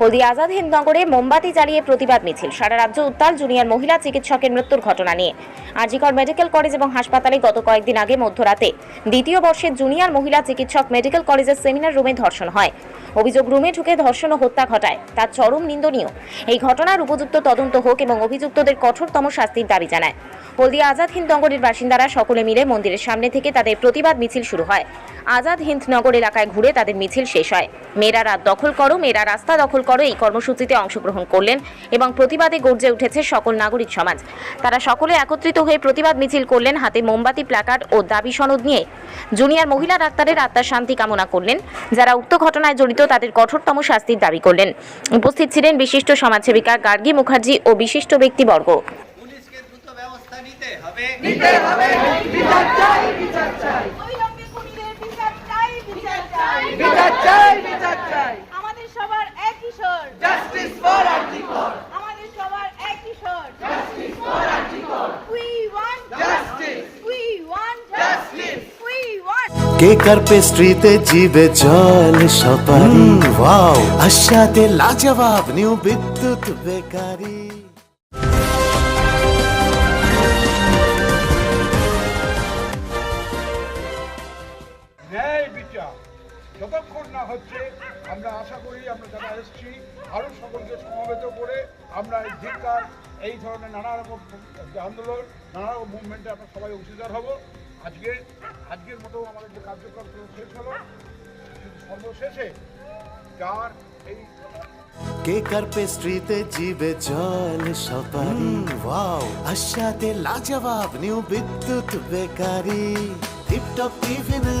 হলদিয়া আজাদ হিন্দনগরে মোমবাতি জ্বালিয়ে প্রতিবাদ মিছিল। সারা রাজ্য উত্তাল জুনিয়র মহিলা চিকিৎসকের মৃত্যুর ঘটনা নিয়ে। আজিকর মেডিকেল কলেজ এবং হাসপাতালে গত কয়েকদিন আগে মধ্যরাতে দ্বিতীয় বর্ষের জুনিয়র মহিলা চিকিৎসক মেডিকেল কলেজের সেমিনার রুমে ধর্ষণ হয়। অভিযোগ রুমে ঢুকে ধর্ষণ ও হত্যা ঘটায়। তার চরম নিন্দনীয়। এই ঘটনার উপযুক্ত তদন্ত হোক এবং অভিযুক্তদের কঠোরতম শাস্তির দাবি জানায়। হলদিয়া আজাদ হিন্দ নগরীর বাসিন্দারা সকলে মিলে মন্দিরের সামনে থেকে তাদের প্রতিবাদ মিছিল শুরু হয়। আজাদ হিন্দ নগর এলাকায় ঘুরে তাদের মিছিল শেষ হয়। মেয়েরা রাত দখল করো মেয়েরা রাস্তা দখল করো এই কর্মসূচিতে অংশগ্রহণ করলেন এবং প্রতিবাদে গর্জে উঠেছে সকল নাগরিক সমাজ। তারা সকলে একত্রিত হয়ে প্রতিবাদ মিছিল করলেন হাতে মোমবাতি প্ল্যাকার্ড ও দাবি সনদ নিয়ে। জুনিয়র মহিলা ডাক্তারের আত্মার শান্তি কামনা করলেন যারা উক্ত ঘটনায় জড়িত তাদের কঠোরতম শাস্তির দাবি করলেন। উপস্থিত ছিলেন বিশিষ্ট সমাজসেবিকা গার্গী মুখার্জি ও বিশিষ্ট ব্যক্তিবর্গ। দ্রুত ব্যবস্থা নিতে হবে। অবিলম্বে খুনিদের বিচার চাই বিচার চাই বিচার চাই বিচার চাই আমাদের সবার স্বর জাস্টিস ফর আর্টিকল আমাদের সবার একই স্বর we want justice we want justice we want কেকার পেস্ট্রিতে জিবে জল সপারি? ওয়াও। আশাতে লাজবাব নিউ বিদ্যুৎ বেকারি। যতক্ষণ না হচ্ছে আমরা আশা করি আমরা যারা এসেছি আরও সকলকে সমবেত করে আমরা এই ধিক্কার এই ধরনের নানা রকম আন্দোলন নানা রকম মুভমেন্টে আমরা সবাই অংশীদার হব। আজকে আজকের মতো আমাদের যে কার্যক্রম শেষ হলো সর্বশেষে যার এই কেকার পেস্ট্রিতে জিবে জল সপারি ওয়াও। আশাতে লাজবাব নিউ বিদ্যুৎ বেকারি। টিপটপ টিফিনে